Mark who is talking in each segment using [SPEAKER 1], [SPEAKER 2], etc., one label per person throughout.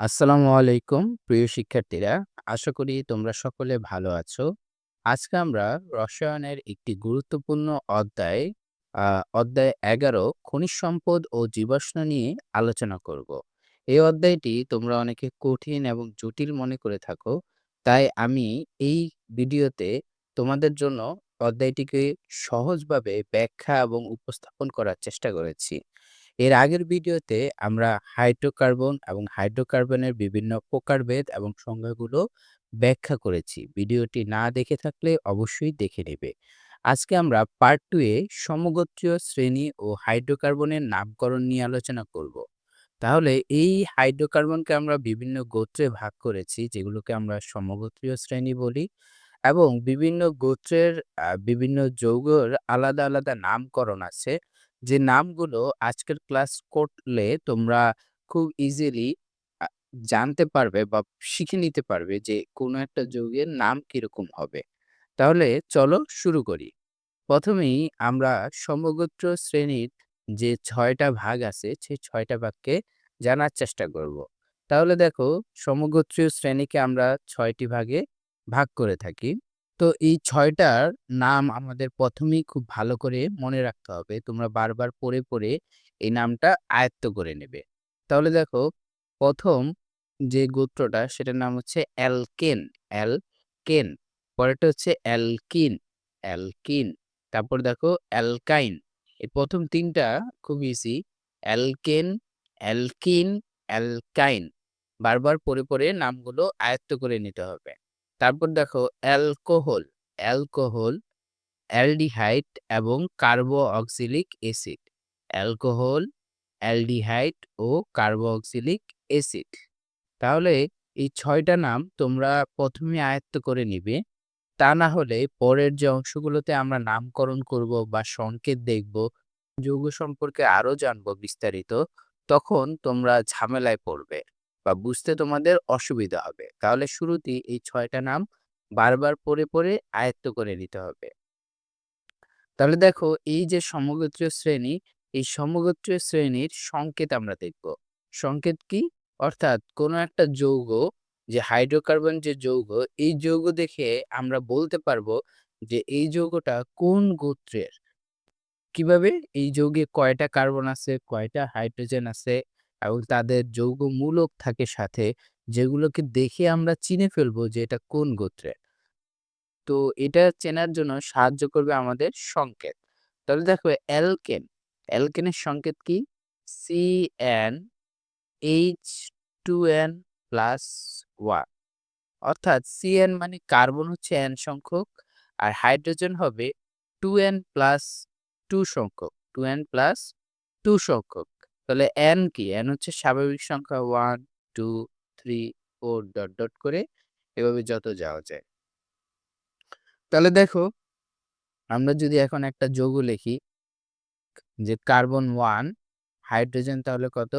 [SPEAKER 1] আসসালামু আলাইকুম, প্রিয় শিক্ষার্থীরা। আশা করি তোমরা সকলে ভালো আছো। আজকে আমরা রসায়নের একটি গুরুত্বপূর্ণ অধ্যায় অধ্যায় এগারো, খনিজ সম্পদ ও জীবাশ্ম নিয়ে আলোচনা করব। এই অধ্যায়টি তোমরা অনেকে কঠিন এবং জটিল মনে করে থাকো, তাই আমি এই ভিডিওতে তোমাদের জন্য অধ্যায়টিকে সহজভাবে ব্যাখ্যা এবং উপস্থাপন করার চেষ্টা করেছি। এর আগের ভিডিওতে আমরা হাইড্রোকার্বন এবং হাইড্রোকার্বনের বিভিন্ন প্রকারভেদ এবং সংজ্ঞাগুলো ব্যাখ্যা করেছি। ভিডিওটি না দেখে থাকলে অবশ্যই দেখে নেবে। আজকে আমরা পার্ট টু এ সমগোত্রীয় শ্রেণি ও হাইড্রোকার্বনের নামকরণ নিয়ে আলোচনা করব। তাহলে এই হাইড্রোকার্বনকে আমরা বিভিন্ন গোত্রে ভাগ করেছি, যেগুলোকে আমরা সমগোত্রীয় শ্রেণি বলি এবং বিভিন্ন গোত্রের বিভিন্ন যৌগের আলাদা আলাদা নামকরণ আছে। যে নামগুলো আজকের ক্লাস করলে তোমরা খুব ইজিলি জানতে পারবে বা শিখে নিতে পারবে যে কোনো একটা যৌগের নাম কীরকম হবে। তাহলে চলো শুরু করি। প্রথমেই আমরা সমগোত্র শ্রেণির যে ছয়টা ভাগ আছে সেই ছয়টা ভাগকে জানার চেষ্টা করব। তাহলে দেখো, সমগোত্রীয় শ্রেণীকে আমরা ছয়টি ভাগে ভাগ করে থাকি। তো এই ছয়টার নাম আমাদের প্রথমেই খুব ভালো করে মনে রাখতে হবে। তোমরা বারবার পড়ে পড়ে এই নামটা আয়ত্ত করে নেবে। তাহলে দেখো, প্রথম যে গোত্রটা সেটার নাম হচ্ছে অ্যালকেন। অ্যালকেন, পরেরটা হচ্ছে অ্যালকিন। অ্যালকিন, তারপর দেখো অ্যালকাইন। এই প্রথম তিনটা খুব ইজি অ্যালকেন, অ্যালকিন, অ্যালকাইন। বারবার পড়ে পড়ে নামগুলো আয়ত্ত করে নিতে হবে। তারপর দেখো অ্যালকোহল অ্যালকোহল, অ্যালডিহাইড এবং carboxylic acid. Alcohol, aldehyde ও কার্বো অক্সিলিক অ্যাসিড। তাহলে এই ছয়টা নাম তোমরা প্রথমে আয়ত্ত করে নিবে। তা না হলে পরের যে অংশগুলোতে আমরা নামকরণ করব বা সংকেত দেখব, যৌগ সম্পর্কে আরও জানব বিস্তারিত, তখন তোমরা ঝামেলায় পড়বে। বা বুঝতে তোমাদের অসুবিধা হবে। তাহলে শুরুতেই এই ছয়টা নাম বারবার পড়ে পড়ে আয়ত্ত করে নিতে হবে। তাহলে দেখো এই যে সমগোত্রীয় শ্রেণি, এই সমগোত্রীয় শ্রেণির সংকেত আমরা দেখব। সংকেত কি? অর্থাৎ কোনো একটা যৌগ, যে হাইড্রোকার্বন যে যৌগ, এই যৌগ দেখে আমরা বলতে পারব যে এই যৌগটা কোন গোত্রের? কীভাবে? এই যৌগে কয়টা কার্বন আছে? কয়টা হাইড্রোজেন আছে? এবং তাদের যৌগ মূলক থাকে সাথে, যেগুলোকে দেখে আমরা চিনে ফেলব যে এটা কোন গোত্রের। তো এটা চেনার জন্য সাহায্য করবে আমাদের সংকেত। তাহলে দেখো, অ্যালকেন। অ্যালকেনের সংকেত কি? C N H two N plus one অর্থাৎ সি এন মানে কার্বন হচ্ছে এন সংখ্যক, আর হাইড্রোজেন হবে টু এন প্লাস টু সংখ্যক। টু এন প্লাস টু সংখ্যক। তাহলে এন কি? এন হচ্ছে স্বাভাবিক সংখ্যা one two three four dot dot করে এভাবে যত যাওয়া যায়। তাহলে দেখো, আমরা যদি এখন একটা যৌগ লিখি, যে কার্বন ওয়ান হাইড্রোজেন তাহলে কত?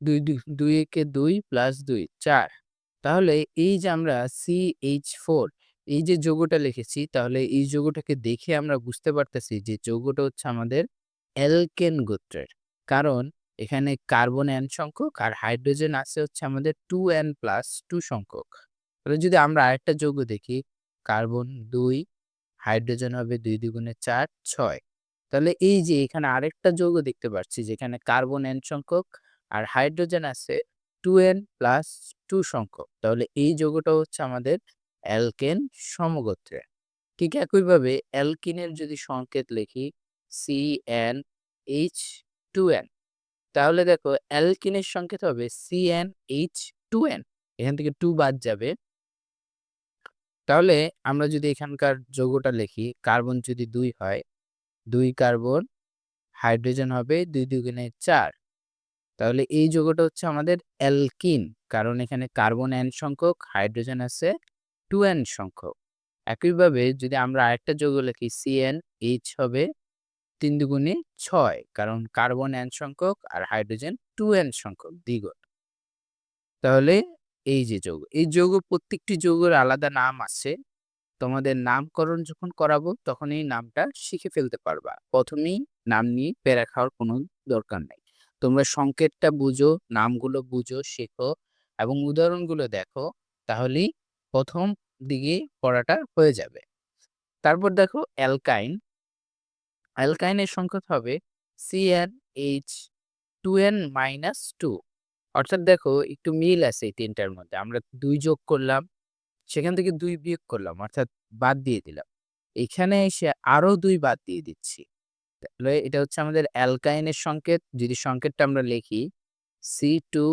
[SPEAKER 1] দুই দুই একে দুই প্লাস দুই, চার। তাহলে এই যে আমরা সি এইচ ফোর এই যে যৌগটা লিখেছি, তাহলে এই যৌগটাকে দেখে আমরা বুঝতে পারতেছি যে যৌগটা হচ্ছে আমাদের অ্যালকেন গোত্রের। কারণ এখানে কার্বন এন সংখ্যক আর হাইড্রোজেন আছে হচ্ছে আমাদের টু এন প্লাস টু সংখ্যক। তাহলে যদি আমরা আরেকটা যৌগ দেখি, কার্বন দুই, হাইড্রোজেন হবে দুই দ্বিগুণে চার, ছয়। তাহলে এই যে এখানে আরেকটা যৌগ দেখতে পাচ্ছি যেখানে কার্বন এন সংখ্যক আর হাইড্রোজেন আছে টু এন প্লাস টু সংখ্যক। তাহলে এই যৌগটা হচ্ছে আমাদের অ্যালকেন সমগোত্রের ঠিক একইভাবে অ্যালকিনের যদি সংকেত লিখি C N H two N তাহলে দেখো অ্যালকিনের সংকেত হবে C N H two N এখান থেকে টু বাদ যাবে। তাহলে আমরা যদি এখানকার যৌগটা লিখি, কার্বন যদি দুই হয়, দুই কার্বন, হাইড্রোজেন হবে দুই দুগুণে চার। তাহলে এই যৌগটা হচ্ছে আমাদের অ্যালকিন, কারণ এখানে কার্বন এন সংখ্যক, হাইড্রোজেন আছে টু এন সংখ্যক। একইভাবে যদি আমরা আরেকটা যৌগ লিখি সিএন এইচ হবে তিন দুগুণে ছয় কারণ কার্বন এন সংখ্যক আর হাইড্রোজেন টু এন সংখ্যক দ্বিগুণ তাহলে এই যে যৌগ এই যৌগ প্রত্যেকটি যৌগের আলাদা নাম আছে তোমাদের নামকরণ যখন করাবো তখন এই নামটা শিখে ফেলতে পারবা প্রথমেই নাম নিয়ে পেরা খাওয়ার কোনো দরকার নেই তোমরা সংকেতটা বুঝো, নামগুলো বুঝো, শেখো এবং উদাহরণগুলো দেখো তাহলেই প্রথম দিকে পড়াটা হয়ে যাবে। তারপর দেখো অ্যালকাইন। অ্যালকাইনের সংকেত হবে CnH2n-2 অর্থাৎ দেখো একটু মিল আছে এই তিনটার মধ্যে। আমরা দুই যোগ করলাম, সেখান থেকে দুই বিয়োগ করলাম অর্থাৎ বাদ দিয়ে দিলাম। এখানে এসে আরও দুই বাদ দিয়ে দিচ্ছি। তাহলে এটা হচ্ছে আমাদের অ্যালকাইনের সংকেত। যদি সংকেতটা আমরা লিখি সি টু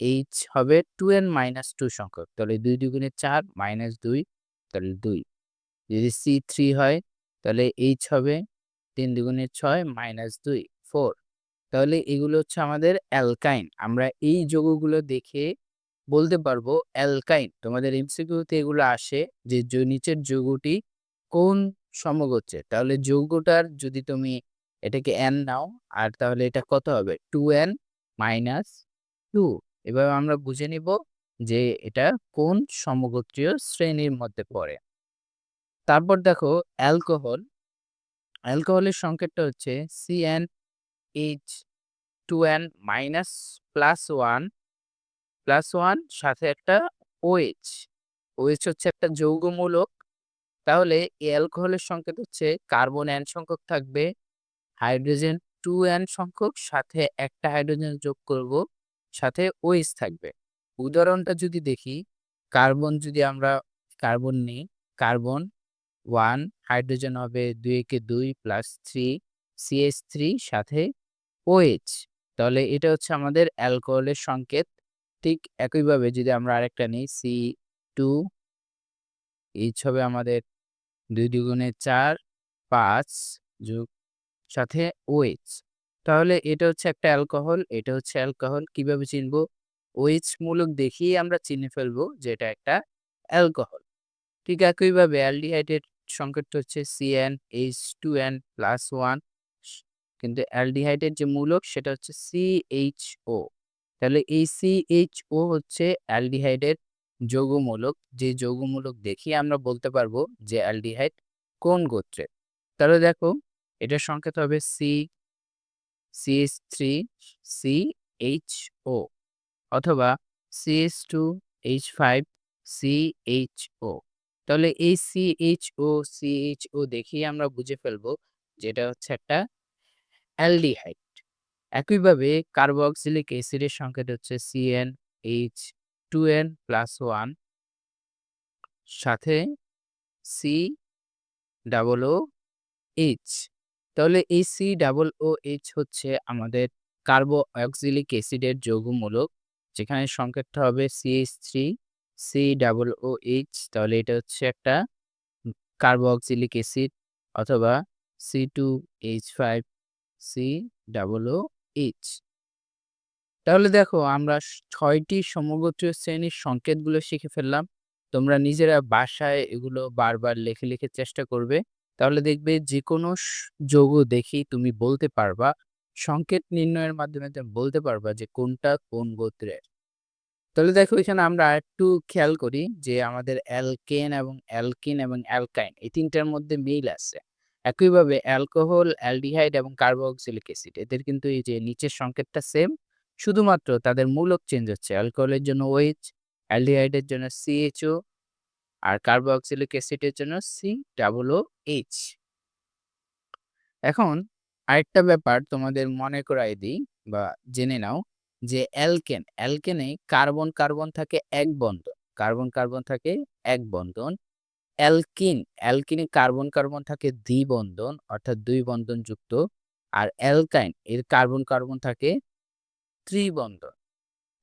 [SPEAKER 1] এইচ হবে 2n-2 সংখ্যক। তাহলে দুই দুগুণে চার মাইনাস দুই তাহলে দুই যদি সি থ্রি হয় তাহলে এইচ হবে ৩ দুগুণে ৬ মাইনাস ২ 4 তাহলে এগুলো হচ্ছে আমাদের অ্যালকাইন। আমরা এই যৌগগুলো দেখে বলতে পারব অ্যালকাইন। তোমাদের এমসিকিউতে এগুলো আসে যে নিচের যৌগটি কোন সমগোত্রের? তাহলে যৌগটার যদি তুমি এটাকে এন নাও, আর তাহলে এটা কত হবে? টু এন মাইনাস টু এভাবে আমরা বুঝে নিব যে এটা কোন সমগোত্রীয় শ্রেণির মধ্যে পড়ে। তারপর দেখো অ্যালকোহল। অ্যালকোহলের সংকেতটা হচ্ছে CnH2n minus plus one plus one সাথে একটা OH। OH হচ্ছে একটা যৌগমূলক। তাহলে এই অ্যালকোহলের সংকেত হচ্ছে কার্বন n সংখ্যক থাকবে, হাইড্রোজেন 2n সংখ্যক সাথে একটা হাইড্রোজেন যোগ করব, সাথে OH থাকবে। উদাহরণটা যদি দেখি, কার্বন যদি আমরা কার্বন নিই, কার্বন 1 হাইড্রোজেন হবে দুই একে দুই প্লাস 3 CH3 সাথে OH তাহলে এটা হচ্ছে আমাদের অ্যালকোহলের সংকেত। ঠিক একইভাবে যদি আমরা আরেকটা নিই সি টু এইচ হবে আমাদের দুই দুগুণে ৪ ৫ যোগ সাথে OH তাহলে এটা হচ্ছে একটা অ্যালকোহল, এটা হচ্ছে অ্যালকোহল। কীভাবে চিনব? OH মূলক দেখেই আমরা চিনে ফেলব যে এটা একটা অ্যালকোহল। ঠিক একইভাবে অ্যালডিহাইডের সংকেতটা হচ্ছে CnH2n+1 কিন্তু অ্যালডিহাইডের যে মূলক সেটা হচ্ছে CHO তাহলে এই CHO হচ্ছে অ্যালডিহাইডের যৌগমূলক। যে যৌগমূলক দেখিয়ে আমরা বলতে পারব যে অ্যালডিহাইড কোন গোত্রের। তাহলে দেখো এটার সংকেত হবে C CH3CHO অথবা CH2H5CHO তাহলে এই CHO, CHO দেখেই আমরা বুঝে ফেলব যেটা হচ্ছে একটা অ্যালডিহাইড। একইভাবে কার্বক্সিলিক অ্যাসিডের সংকেত হচ্ছে CnH2n+1 সাথে সি ডাবল ও এইচ তাহলে এই সি ডাবল ও এইচ হচ্ছে আমাদের কার্বক্সিলিক অ্যাসিডের যৌগমূলক। যেখানে সংকেতটা হবে CH3 এইচ তাহলে এটা হচ্ছে একটা কার্বক্সিলিক অ্যাসিড অথবা C two H five C double O H তাহলে দেখো আমরা ছয়টি সমগোত্রীয় শ্রেণির সংকেতগুলো শিখে ফেললাম। তোমরা নিজেরা বাসায় এগুলো বারবার লেখে লিখে চেষ্টা করবে। তাহলে দেখবে যেকোনো স যৌগ দেখি তুমি বলতে পারবা, সংকেত নির্ণয়ের মাধ্যমে তুমি বলতে পারবা যে কোনটা কোন গোত্রের। তাহলে দেখো এখানে আমরা আরেকটু খেয়াল করি যে আমাদের অ্যালকেন এবং অ্যালকিন এবং অ্যালকাইন এই তিনটার মধ্যে মিল আছে। একইভাবে অ্যালকোহল, অ্যালডিহাইড এবং কার্বক্সিলিক অ্যাসিড এদের কিন্তু এই যে নিচের সংকেতটা সেম শুধুমাত্র তাদের মূলক চেঞ্জ হচ্ছে। অ্যালকোহলের জন্য OH, অ্যালডিহাইডের জন্য সিএইচও আর কার্বক্সিলিক অ্যাসিডের জন্য সি ডাবল ও এইচ এখন আরেকটা ব্যাপার তোমাদের মনে করায় দিই বা জেনে নাও যে অ্যালকেন, অ্যালকেনে কার্বন, কার্বন থাকে এক বন্ধন। কার্বন, কার্বন থাকে এক বন্ধন। অ্যালকিন, অ্যালকিনে কার্বন, কার্বন থাকে দ্বিবন্ধন অর্থাৎ দুই বন্ধন যুক্ত আর অ্যালকাইন এর কার্বন, কার্বন থাকে ত্রিবন্ধন।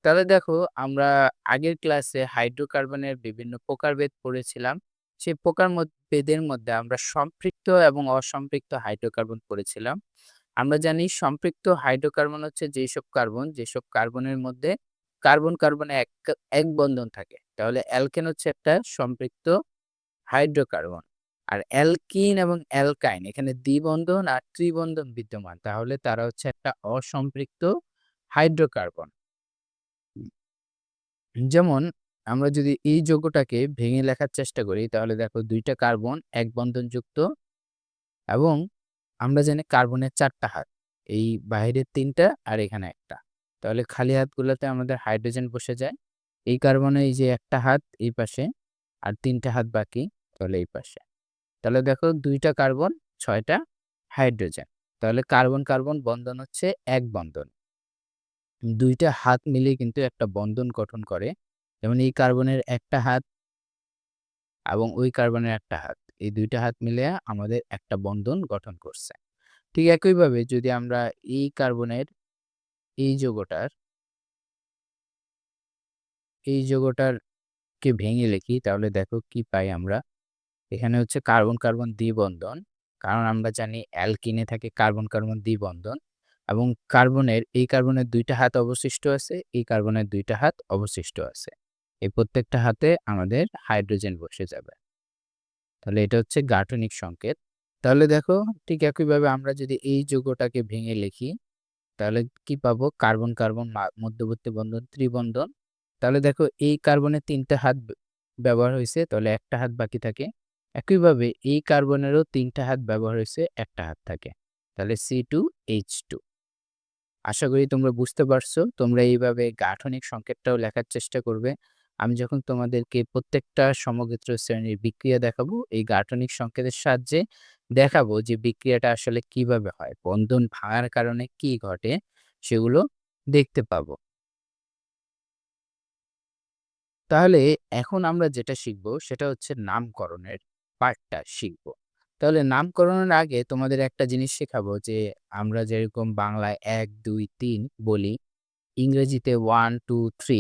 [SPEAKER 1] তাহলে দেখো আমরা আগের ক্লাসে হাইড্রোকার্বনের বিভিন্ন প্রকারভেদ পড়েছিলাম। সেই প্রকার ভেদের মধ্যে আমরা সম্পৃক্ত এবং অসম্পৃক্ত হাইড্রোকার্বন পড়েছিলাম। আমরা জানি সম্পৃক্ত হাইড্রোকার্বন হচ্ছে যেসব কার্বন, যেসব কার্বনের মধ্যে কার্বন, কার্বনে এক এক বন্ধন থাকে। তাহলে অ্যালকেন হচ্ছে একটা সম্পৃক্ত হাইড্রোকার্বন। আর অ্যালকিন এবং অ্যালকাইন এখানে দ্বিবন্ধন আর ত্রিবন্ধন বিদ্যমান। তাহলে তারা হচ্ছে একটা অসম্পৃক্ত হাইড্রোকার্বন। যেমন আমরা যদি এই যৌগটাকে ভেঙে লেখার চেষ্টা করি তাহলে দেখো দুইটা কার্বন এক বন্ধনযুক্ত এবং আমরা জানি কার্বনের চারটা হাত। এই বাহিরের তিনটা আর এখানে একটা। তাহলে খালি হাতগুলোতে আমাদের হাইড্রোজেন বসে যায়, এই কার্বনে এই যে একটা হাত এই পাশে আর তিনটা হাত বাকি, তাহলে এই পাশে। তাহলে দেখো দুইটা কার্বন ছয়টা হাইড্রোজেন তাহলে কার্বন কার্বন বন্ধন হচ্ছে এক বন্ধন। দুইটা হাত মিলিয়ে কিন্তু একটা বন্ধন গঠন করে, যেমন এই কার্বনের একটা হাত এবং ওই কার্বনের একটা হাত। এই দুইটা হাত মিলে আমাদের একটা বন্ধন গঠন করছে। ঠিক একইভাবে যদি আমরা এই কার্বনের এই যৌগটার এই যৌগটার কে ভেঙে লিখি, তাহলে দেখো কি পাই আমরা? এখানে হচ্ছে কার্বন কার্বন দ্বিবন্ধন, কারণ আমরা জানি অ্যালকিনে থাকে কার্বন কার্বন দ্বিবন্ধন এবং কার্বনের, এই কার্বনের দুইটা হাত অবশিষ্ট আছে, এই কার্বনের দুইটা হাত অবশিষ্ট আছে। এই প্রত্যেকটা হাতে আমাদের হাইড্রোজেন বসে যাবে। তাহলে এটা হচ্ছে গাঠনিক সংকেত। তাহলে দেখো ঠিক একইভাবে আমরা যদি এই যৌগটাকে ভেঙে লিখি, তাহলে কি পাবো? কার্বন কার্বন মধ্যবর্তী বন্ধন, ত্রিবন্ধন। তাহলে দেখো এই কার্বনের তিনটা হাত ব্যবহার হয়েছে, তাহলে একটা হাত বাকি থাকে। একইভাবে এই কার্বনেরও তিনটা হাত ব্যবহার হয়েছে, একটা হাত থাকে। তাহলে সি টু এইচ টু আশা করি তোমরা বুঝতে পারছ, তোমরা এইভাবে গাঠনিক সংকেতটাও লেখার চেষ্টা করবে। আমি যখন তোমাদেরকে প্রত্যেকটা সমক্ষেত্র শ্রেণির বিক্রিয়া দেখাবো, এই গাঠনিক সংকেতের সাহায্যে দেখাবো যে বিক্রিয়াটা আসলে কীভাবে হয়, বন্ধন ভাঙার কারণে কি ঘটে, সেগুলো দেখতে পাবো। তাহলে এখন আমরা যেটা শিখব, সেটা হচ্ছে নামকরণের পার্টটা শিখব। তাহলে নামকরণের আগে তোমাদের একটা জিনিস শেখাবো যে আমরা যেরকম বাংলায় এক, দুই, তিন বলি, ইংরেজিতে ওয়ান টু থ্রি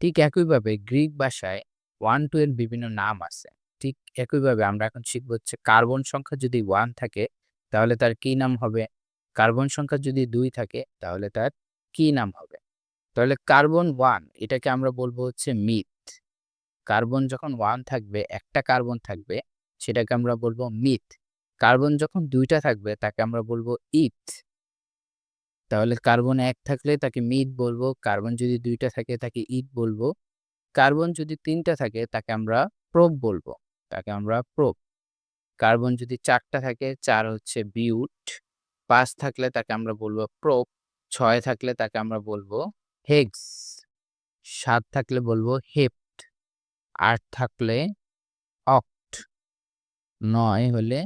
[SPEAKER 1] ঠিক একইভাবে গ্রিক ভাষায় ওয়ান টু এর বিভিন্ন নাম আছে। ঠিক একইভাবে আমরা এখন শিখব হচ্ছে কার্বন সংখ্যা যদি ওয়ান থাকে, তাহলে তার কি নাম হবে? কার্বন সংখ্যা যদি দুই থাকে, তাহলে তার কি নাম হবে? তাহলে কার্বন ওয়ান এটাকে আমরা বলব হচ্ছে মিথ কার্বন যখন ওয়ান থাকবে, একটা কার্বন থাকবে, সেটাকে আমরা বলব মিথ কার্বন যখন দুইটা থাকবে, তাকে আমরা বলব ইথ তাহলে কার্বন এক থাকলে তাকে মিথ বলব, কার্বন যদি দুইটা থাকে তাকে ইট বলব, কার্বন যদি তিনটা থাকে তাকে আমরা প্রোপ বলব, তাকে আমরা প্রোপ কার্বন যদি চারটা থাকে, চার হচ্ছে বিউট পাঁচ থাকলে তাকে আমরা বলব প্রোপ ছয় থাকলে তাকে আমরা বলব হেগস সাত থাকলে বলব হেপ্ট আট থাকলে অক্ট নয় হলে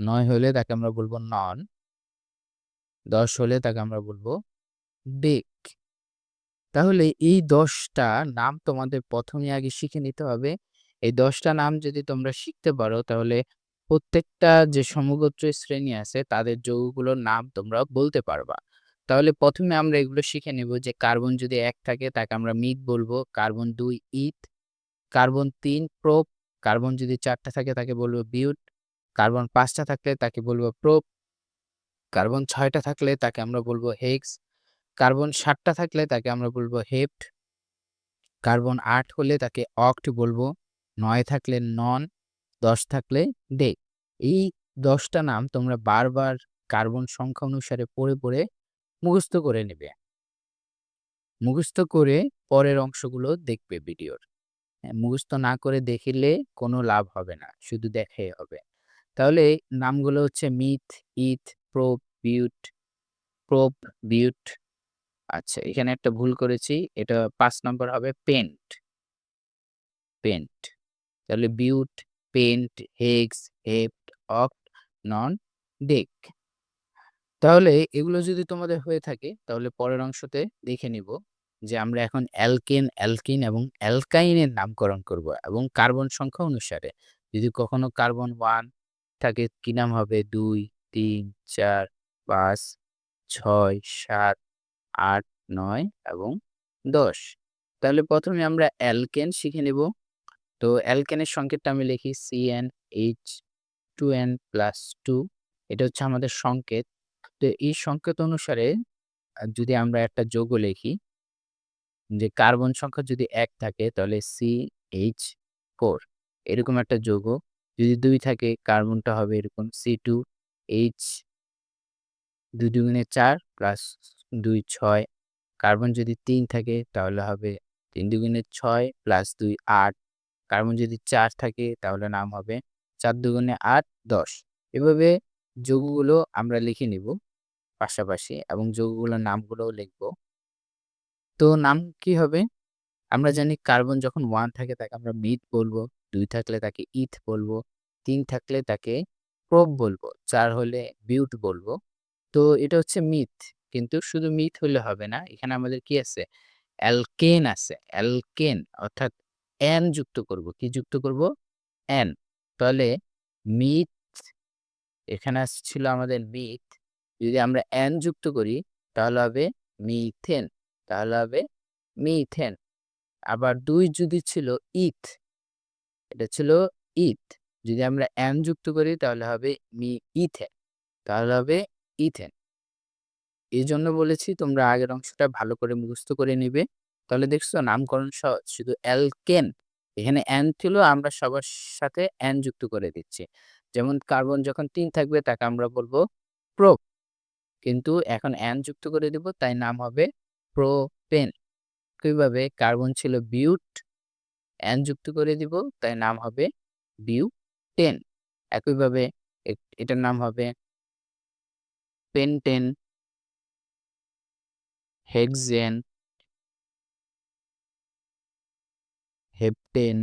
[SPEAKER 1] নয় হলে তাকে আমরা বলব নন দশ হলে তাকে আমরা বলব বেক তাহলে এই দশটা নাম তোমাদের প্রথমে আগে শিখে নিতে হবে। এই দশটা নাম যদি তোমরা শিখতে পারো, তাহলে প্রত্যেকটা যে সমগোত্র শ্রেণি আছে, তাদের যৌগগুলোর নাম তোমরা বলতে পারবা। তাহলে প্রথমে আমরা এগুলো শিখে নেব যে কার্বন যদি এক থাকে, তাকে আমরা মিথ বলব। কার্বন দুই ইথ, কার্বন তিন প্রোপ, কার্বন যদি চারটা থাকে, তাকে বলব বিউট। কার্বন পাঁচটা থাকলে তাকে বলব প্রোপ। কার্বন ছয়টা থাকলে তাকে আমরা বলব হেক্স কার্বন সাতটা থাকলে তাকে আমরা বলব হেপ্ট কার্বন আট হলে তাকে অক্ট বলব নয় থাকলে নন দশ থাকলে ডে এই দশটা নাম তোমরা বারবার কার্বন সংখ্যা অনুসারে পড়ে পড়ে মুখস্থ করে নেবে। মুখস্থ করে পরের অংশগুলো দেখবে ভিডিওর। হ্যাঁ, মুখস্থ না করে দেখিলে কোনো লাভ হবে না শুধু দেখে হবে। তাহলে নামগুলো হচ্ছে meth eth prop but prop but আচ্ছা এখানে একটা ভুল করেছি, এটা পাঁচ নম্বর হবে পেন্ট। পেন্ট, তাহলে বিউট, পেন্ট হেক্স হেপ্ট, অক্ট, নন, ডেক। তাহলে এগুলো যদি তোমাদের হয়ে থাকে, তাহলে পরের অংশতে দেখে নিব যে আমরা এখন অ্যালকেন, অ্যালকিন এবং অ্যালকাইনের নামকরণ করব এবং কার্বন সংখ্যা অনুসারে। যদি কখনো কার্বন ওয়ান থাকে, কি নাম হবে? দুই তিন, চার, পাঁচ, ছয়, সাত, আট, নয় এবং দশ। তাহলে প্রথমে আমরা অ্যালকেন শিখে নেব। তো অ্যালকেনের সংকেতটা আমি লিখি C N H two N plus two এটা হচ্ছে আমাদের সংকেত। তো এই সংকেত অনুসারে যদি আমরা একটা যোগ লিখি, যে কার্বন সংখ্যা যদি এক থাকে, তাহলে সি এইচ ফোর এরকম একটা যৌগ। যদি দুই থাকে, কার্বনটা হবে এরকম সি টু এইচ দুই দুগুণে চার প্লাস দুই ছয়। কার্বন যদি তিন থাকে তাহলে হবে তিন দুগুণে ছয় প্লাস দুই আট। কার্বন যদি চার থাকে তাহলে নাম হবে চার দুগুণে আট দশ। এভাবে যৌগগুলো আমরা লিখে নিব পাশাপাশি এবং যৌগগুলোর নামগুলোও লিখব। তো নাম কি হবে? আমরা জানি কার্বন যখন ওয়ান থাকে তাকে আমরা মিথ বলব, দুই থাকলে তাকে ইথ বলব, তিন থাকলে তাকে প্রোপ বলব, 4 হলে বিউট বলব। তো এটা হচ্ছে মিথ। কিন্তু শুধু মিথ হলে হবে না। এখানে আমাদের কি আছে? অ্যালকেন আছে। অ্যালকেন অর্থাৎ এন যুক্ত করব। কি যুক্ত করব? এন। তাহলে মিথ এখানে ছিল আমাদের মিথ। যদি আমরা এন যুক্ত করি তাহলে হবে মিথেন। তাহলে হবে মিথেন। আবার ২ যদি ছিল ইথ। এটা ছিল ইথ। যদি আমরা এন যুক্ত করি, তাহলে হবে মি ইথেন। তাহলে হবে ইথেন। এই জন্য বলেছি তোমরা আগের অংশটা ভালো করে মুখস্থ করে নিবে। তাহলে দেখছ নামকরণ সহজ। শুধু অ্যালকেন এখানে এন ছিল, আমরা সবার সাথে এন যুক্ত করে দিচ্ছি। যেমন কার্বন যখন তিন থাকবে, তাকে আমরা বলব প্রোপ। কিন্তু এখন এন যুক্ত করে দিব, তাই নাম হবে প্রোপেন। একইভাবে কার্বন ছিল বিউট এন যুক্ত করে দিব, তাই নাম হবে বিউটেন। একইভাবে এটার নাম হবে pentene hexene. Heptene.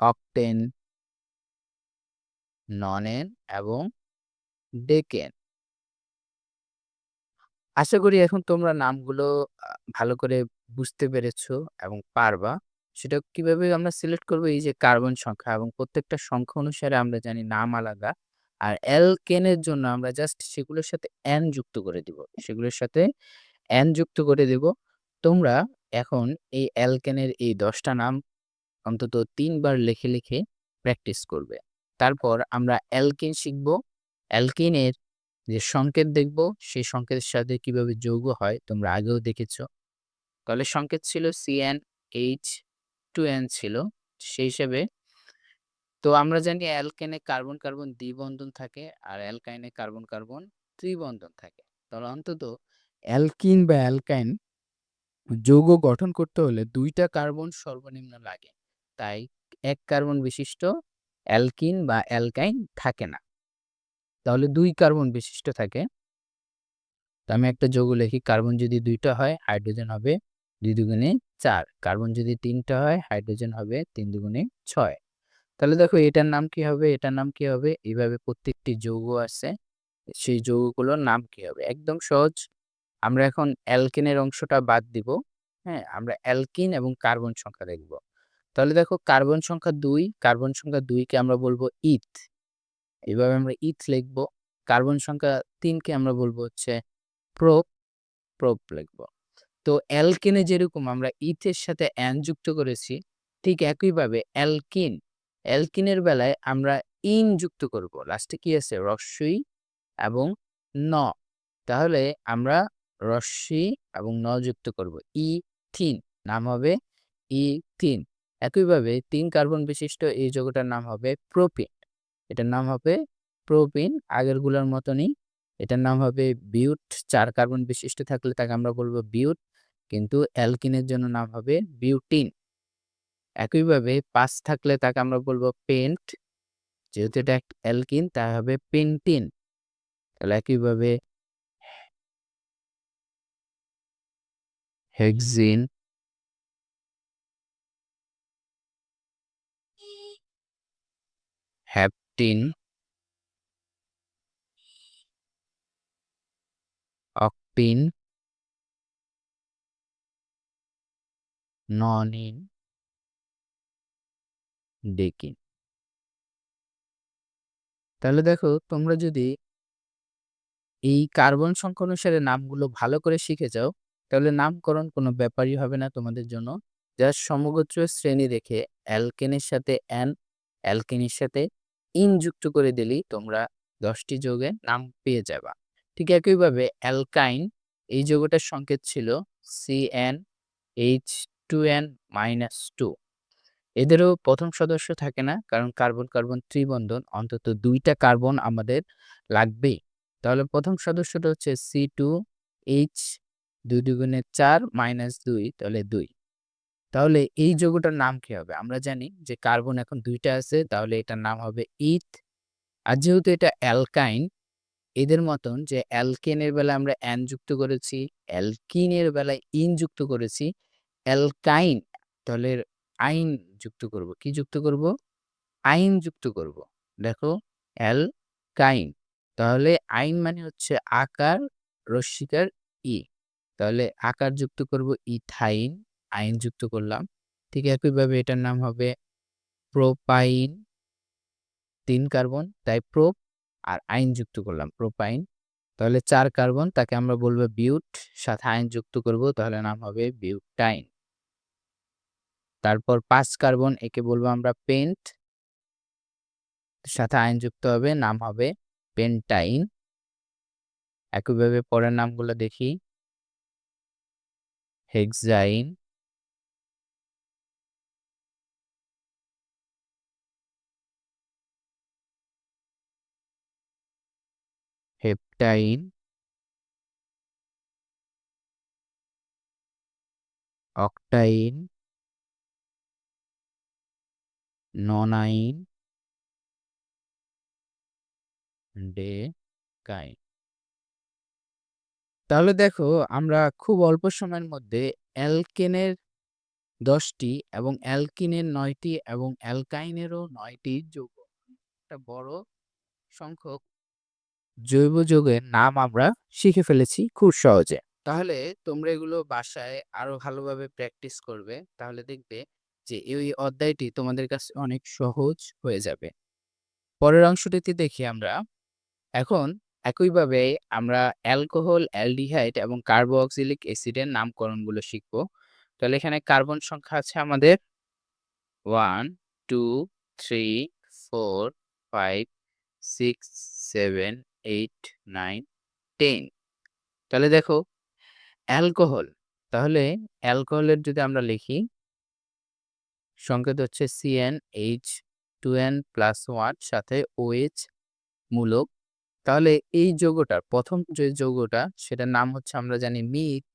[SPEAKER 1] Octene nonene এবং ডেকেন। আশা করি এখন তোমরা নামগুলো ভালো করে বুঝতে পেরেছ এবং পারবা। সেটা কীভাবে আমরা সিলেক্ট করব? এই যে কার্বন সংখ্যা এবং প্রত্যেকটা সংখ্যা অনুসারে আমরা জানি নাম আলাদা। আর অ্যালকেনের জন্য আমরা জাস্ট সেগুলোর সাথে এন যুক্ত করে দিব। সেগুলোর সাথে এন যুক্ত করে দেব। তোমরা এখন এই অ্যালকেনের এই দশটা নাম অন্তত তিনবার লিখে লিখে প্র্যাকটিস করবে। তারপর আমরা অ্যালকিন শিখব। অ্যালকিনের যে সংকেত দেখব, সেই সংকেতের সাথে কীভাবে যৌগ হয় তোমরা আগেও দেখেছ। তাহলে সংকেত ছিল সিএন এইচ টু এন ছিল সেই হিসেবে। তো আমরা জানি অ্যালকেনে কার্বন কার্বন দ্বিবন্ধন থাকে আর অ্যালকাইনে কার্বন কার্বন ত্রিবন্ধন থাকে। তাহলে অন্তত অ্যালকিন বা অ্যালকাইন যৌগ গঠন করতে হলে দুইটা কার্বন সর্বনিম্ন লাগে। তাই এক কার্বন বিশিষ্ট অ্যালকিন বা অ্যালকাইন থাকে না। তাহলে দুই কার্বন বিশিষ্ট থাকে। তো আমি একটা যৌগ লিখি, কার্বন যদি দুইটা হয়, হাইড্রোজেন হবে দুই দুগুণে চার। কার্বন যদি তিনটা হয়, হাইড্রোজেন হবে তিন দুগুণে ছয়। তাহলে দেখো এটার নাম কি হবে, এটার নাম কি হবে? এইভাবে প্রত্যেকটি যৌগ আছে, সেই যৌগগুলোর নাম কি হবে? একদম সহজ। আমরা এখন অ্যালকিনের অংশটা বাদ দিব হ্যাঁ? আমরা অ্যালকিন এবং কার্বন সংখ্যা দেখব। তাহলে দেখো কার্বন সংখ্যা দুই, কার্বন সংখ্যা দুইকে আমরা বলব ইথ। এইভাবে আমরা ইথ লিখব। কার্বন সংখ্যা তিনকে আমরা বলব হচ্ছে প্রোপ প্রোপ লিখব। তো অ্যালকিনে যেরকম আমরা ইথের সাথে অ্যান যুক্ত করেছি, ঠিক একইভাবে অ্যালকিন, অ্যালকিনের বেলায় আমরা ইন যুক্ত করব। লাস্টে কি আছে? রস্যই এবং ন। তাহলে আমরা রস্যি এবং ন যুক্ত করব। ই থিন নাম হবে ই থিন একইভাবে তিন কার্বন বিশিষ্ট এই যৌগটার নাম হবে প্রোপিন। এটার নাম হবে প্রোপিন, আগেরগুলোর মতনই। এটার নাম হবে বিউট। চার কার্বন বিশিষ্ট থাকলে তাকে আমরা বলব বিউট। কিন্তু অ্যালকিনের জন্য নাম হবে বিউটিন। একইভাবে পাঁচ থাকলে তাকে আমরা বলব পেন্ট। যেহেতু এটা অ্যালকিন তা হবে পেন্টিন। তাহলে একইভাবে হেক্সিন। হ্যাপটিন। অকটিন। ননিন ডেকিন। তাহলে দেখো, তোমরা যদি এই কার্বন সংখ্যা অনুসারে নামগুলো ভালো করে শিখে যাও, তাহলে নামকরণ কোনো ব্যাপারই হবে না তোমাদের জন্য। জাস্ট সমগোত্র শ্রেণি রেখে অ্যালকেনের সাথে অ্যান, অ্যালকেনের সাথে ইন যুক্ত করে দিলেই তোমরা দশটি যোগে নাম পেয়ে যাবা। ঠিক একইভাবে অ্যালকাইন, এই যোগটার সংকেত ছিল C N H two N minus two. এদেরও প্রথম সদস্য থাকে না কারণ কার্বন কার্বন ত্রিবন্ধন অন্তত দুইটা কার্বন আমাদের লাগবেই। তাহলে প্রথম সদস্যটা হচ্ছে সি টু এইচ দুই দুগুণে চার মাইনাস দুই তাহলে দুই। তাহলে এই যৌগটার নাম কি হবে? আমরা জানি যে কার্বন এখন দুইটা আছে তাহলে এটার নাম হবে ইথ আর যেহেতু এটা অ্যালকাইন এদের মতন যে অ্যালকেনের বেলায় আমরা অ্যান যুক্ত করেছি, অ্যালকিনের বেলায় ইন যুক্ত করেছি, অ্যালকাইন তাহলে আইন যুক্ত করব। কি যুক্ত করব? আইন যুক্ত করব। দেখো, অ্যালকাইন তাহলে আইন মানে হচ্ছে আকার রস্মিকার ই তাহলে আকার যুক্ত করব ইথাইন, আইন যুক্ত করলাম ঠিক একইভাবে এটার নাম হবে প্রোপাইন, তিন কার্বন, তাই প্রোপ আর আইন যুক্ত করলাম, প্রোপাইন তাহলে চার কার্বন, তাকে আমরা বলব বিউট, সাথে আইন যুক্ত করব, তাহলে নাম হবে বিউটাইন তারপর পাঁচ কার্বন, একে বলব আমরা পেন্ট। সাথে আইন যুক্ত হবে, নাম হবে পেন্টাইন। একইভাবে পরের নামগুলো দেখি। হেক্সাইন। হেপটাইন। অক্টাইন। ননাইন ডেকাইন তাহলে দেখো, আমরা খুব অল্প সময়ের মধ্যে অ্যালকেনের দশটি এবং অ্যালকিনের নয়টি এবং অ্যালকাইনেরও নয়টি যৌগ, একটা বড় সংখ্যক জৈব যৌগের নাম আমরা শিখে ফেলেছি খুব সহজে। তাহলে তোমরা এগুলো বাসায় আরও ভালোভাবে প্র্যাকটিস করবে, তাহলে দেখবে যে, এই অধ্যায়টি তোমাদের কাছে অনেক সহজ হয়ে যাবে। পরের অংশটিতে দেখি আমরা। এখন একইভাবে আমরা অ্যালকোহল, অ্যালডিহাইড এবং কার্বোক্সিলিক অ্যাসিডের নামকরণগুলো শিখব। তাহলে এখানে কার্বন সংখ্যা আছে আমাদের one, two, three, four, five, six, seven, eight, nine, ten. তাহলে দেখো, অ্যালকোহল। তাহলে অ্যালকোহলের যদি আমরা লিখি সংকেত হচ্ছে C N H two N plus one সাথে ওএইচ মূলক। তাহলে এই যৌগটার প্রথম যে যৌগটা, সেটার নাম হচ্ছে আমরা জানি মিথ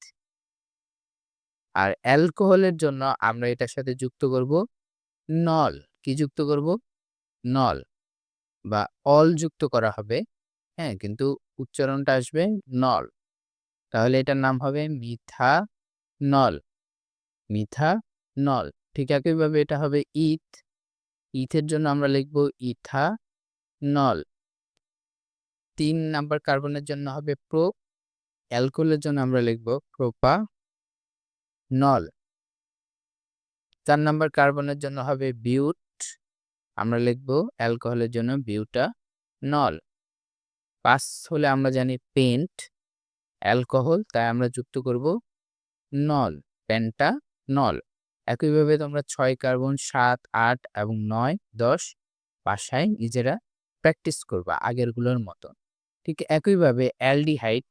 [SPEAKER 1] আর অ্যালকোহলের জন্য আমরা এটার সাথে যুক্ত করব নল কি যুক্ত করব? নল বা অল যুক্ত করা হবে। হ্যাঁ কিন্তু উচ্চারণটা আসবে নল তাহলে এটার নাম হবে মিথা নল মিথা নল ঠিক একইভাবে এটা হবে ইথ। ইথের জন্য আমরা লিখব ইথা নল। তিন নাম্বার কার্বনের জন্য হবে প্রো। অ্যালকোহলের জন্য আমরা লিখব প্রোপা নল। চার নাম্বার কার্বনের জন্য হবে বিউট। আমরা লিখব অ্যালকোহলের জন্য বিউটা নল। পাঁচ হলে আমরা জানি পেন্ট, অ্যালকোহল, তাই আমরা যুক্ত করব নল, পেন্টা নল। একইভাবে তোমরা ছয় কার্বন, সাত, আট এবং নয়, দশ বাসায় নিজেরা প্র্যাকটিস করবা আগেরগুলোর মতো। ঠিক একইভাবে অ্যালডিহাইড,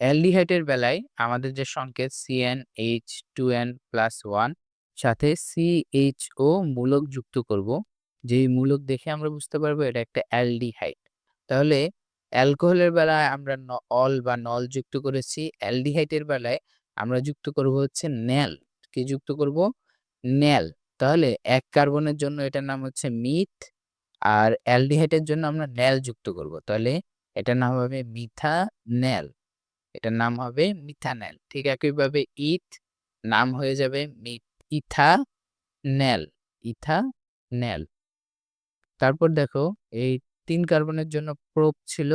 [SPEAKER 1] অ্যালডিহাইডের বেলায় আমাদের যে সংকেত C N H two N plus one সাথে সিএইচও মূলক যুক্ত করব। যেই মূলক দেখে আমরা বুঝতে পারব এটা একটা অ্যালডিহাইড। তাহলে অ্যালকোহলের বেলায় আমরা অল বা নল যুক্ত করেছি। অ্যালডিহাইডের বেলায় আমরা যুক্ত করব হচ্ছে নেল কি যুক্ত করব? নেল তাহলে এক কার্বনের জন্য এটার নাম হচ্ছে মিথ, আর অ্যালডিহাইডের জন্য আমরা নেল যুক্ত করব। তাহলে এটার নাম হবে মিথা নেল এটার নাম হবে মিথানেল। ঠিক একইভাবে ইথ, নাম হয়ে যাবে ইথা নেল ইথা নেল তারপর দেখো, এই তিন কার্বনের জন্য প্রোপ ছিল,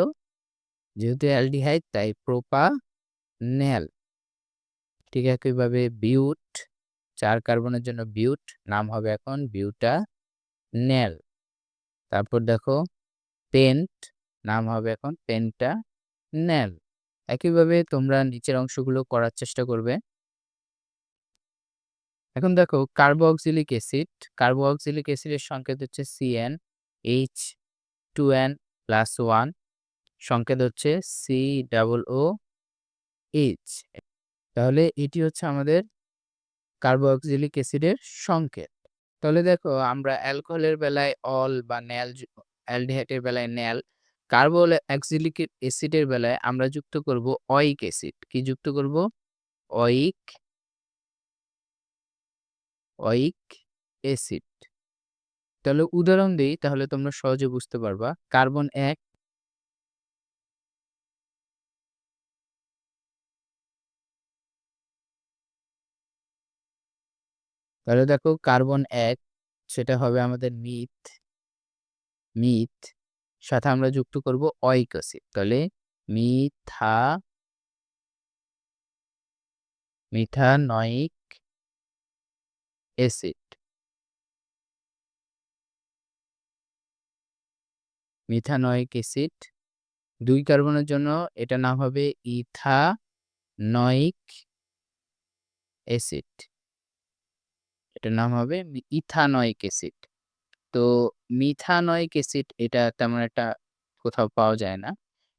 [SPEAKER 1] যেহেতু অ্যালডিহাইড, তাই প্রোপা নেল ঠিক একইভাবে বিউট চার কার্বনের জন্য বিউট নাম হবে এখন বিউটা নেল তারপর দেখো পেন্ট নাম হবে এখন পেন্টা নেল একইভাবে তোমরা নিচের অংশগুলো করার চেষ্টা করবে। এখন দেখো কার্বোক্সিলিক অ্যাসিড কার্বোক্সিলিক অ্যাসিডের সংকেত হচ্ছে C N H two N plus one সংকেত হচ্ছে সি ডাবল ও এইচ তাহলে এটি হচ্ছে আমাদের কার্বোক্সিলিক অ্যাসিডের সংকেত। তাহলে দেখো আমরা অ্যালকোহলের বেলায় অল বা ন্যাল অ্যালডিহাইডের বেলায় ন্যাল অ্যাক্সিলিক অ্যাসিডের বেলায় আমরা যুক্ত করব অয়িক অ্যাসিড কি যুক্ত করব? অয়িক অয়িক অ্যাসিড তাহলে উদাহরণ দিই, তাহলে তোমরা সহজে বুঝতে পারবা। কার্বন ১ তাহলে দেখো কার্বন এক, সেটা হবে আমাদের মিথ। মিথ সাথে আমরা যুক্ত করব অয়িক অ্যাসিড। তাহলে metha methanoic acid. Methanoic acid দুই কার্বনের জন্য এটার নাম হবে ইথা ইথানয়িক অ্যাসিড। এটার নাম হবে ইথানয়িক অ্যাসিড। তো মিথানয়িক অ্যাসিড এটা তেমন একটা কোথাও পাওয়া যায় না।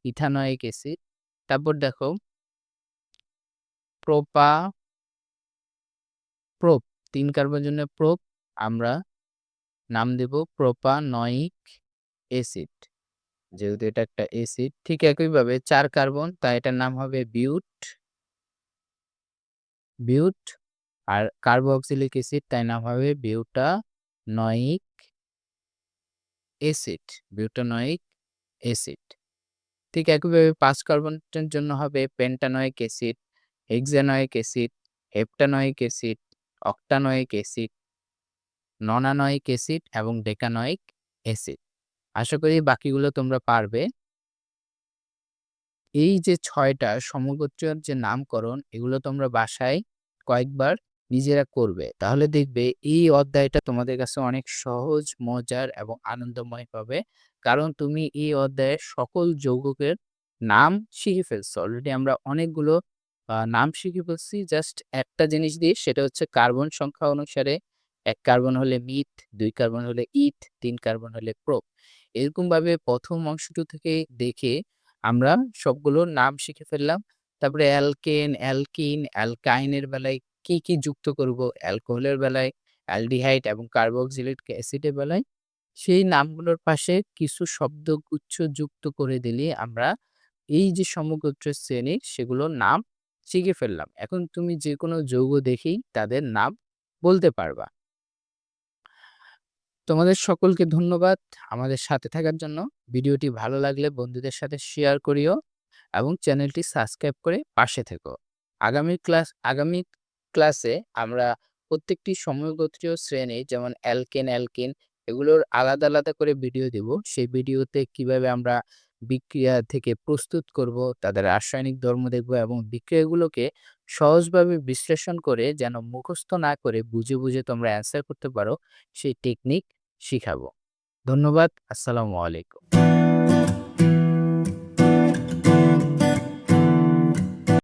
[SPEAKER 1] Ethanoic acid. তারপর দেখো প্রোপা, প্রোপ, তিন কার্বনের জন্য প্রোপ, আমরা নাম দেব প্রোপানয়িক অ্যাসিড। যেহেতু এটা একটা অ্যাসিড, ঠিক একইভাবে চার কার্বন, তাই এটার নাম হবে বিউট। বিউট আর কার্বক্সিলিক অ্যাসিড তাই নাম হবে বিউটানয়িক অ্যাসিড, বিউটানয়িক অ্যাসিড। ঠিক একইভাবে পাঁচ কার্বনের জন্য হবে pentanoic acid, hexanoic acid, heptanoic acid, octanoic acid, nonanoic acid এবং ডেকানয়িক অ্যাসিড। আশা করি বাকিগুলো তোমরা পারবে। এই যে ৬ টা সমগোত্রের যে নামকরণ এগুলো তোমরা বাসায় কয়েকবার নিজেরা করবে। তাহলে দেখবে এই অধ্যায়টা তোমাদের কাছে অনেক সহজ, মজার এবং আনন্দময় হবে। কারণ তুমি এই অধ্যায়ের সকল যৌগকের নাম শিখে ফেলছো। অলরেডি আমরা অনেকগুলো নাম শিখে ফেলছি। জাস্ট একটা জিনিস দিয়ে সেটা হচ্ছে কার্বন সংখ্যা অনুসারে এক কার্বন হলে মিথ, দুই কার্বন হলে ইথ, তিন কার্বন হলে প্রোপ। এরকমভাবে প্রথম অংশটু থেকে দেখে আমরা সবগুলোর নাম শিখে ফেললাম। তারপরে অ্যালকেন, অ্যালকিন, অ্যালকাইনের বেলায় কি, কি যুক্ত করব, অ্যালকোহলের বেলায় অ্যালডিহাইড এবং কার্বক্সিলিক অ্যাসিডের বেলায় সেই নামগুলোর পাশে কিছু শব্দগুচ্ছ যুক্ত করে দিলে আমরা এই যে সমগোত্রের শ্রেণি সেগুলোর নাম শিখে ফেললাম। এখন তুমি যেকোনো যৌগ দেখেই তাদের নাম বলতে পারবা। তোমাদের সকলকে ধন্যবাদ আমাদের সাথে থাকার জন্য। ভিডিওটি ভালো লাগলে বন্ধুদের সাথে শেয়ার করিও এবং চ্যানেলটি সাবস্ক্রাইব করে পাশে থেকো। আগামী ক্লাস আগামী ক্লাসে আমরা প্রত্যেকটি সমগোত্রীয় শ্রেণি যেমন অ্যালকেন, অ্যালকিন এগুলোর আলাদা, আলাদা করে ভিডিও দিব। সেই ভিডিওতে কীভাবে আমরা বিক্রিয়া থেকে প্রস্তুত করব, তাদের রাসায়নিক ধর্ম দেখব এবং বিক্রিয়াগুলোকে সহজভাবে বিশ্লেষণ করে যেন মুখস্থ না করে বুঝে, বুঝে তোমরা অ্যান্সার করতে পারো সেই টেকনিক শিখাবো। ধন্যবাদ। আসসালামু আলাইকুম।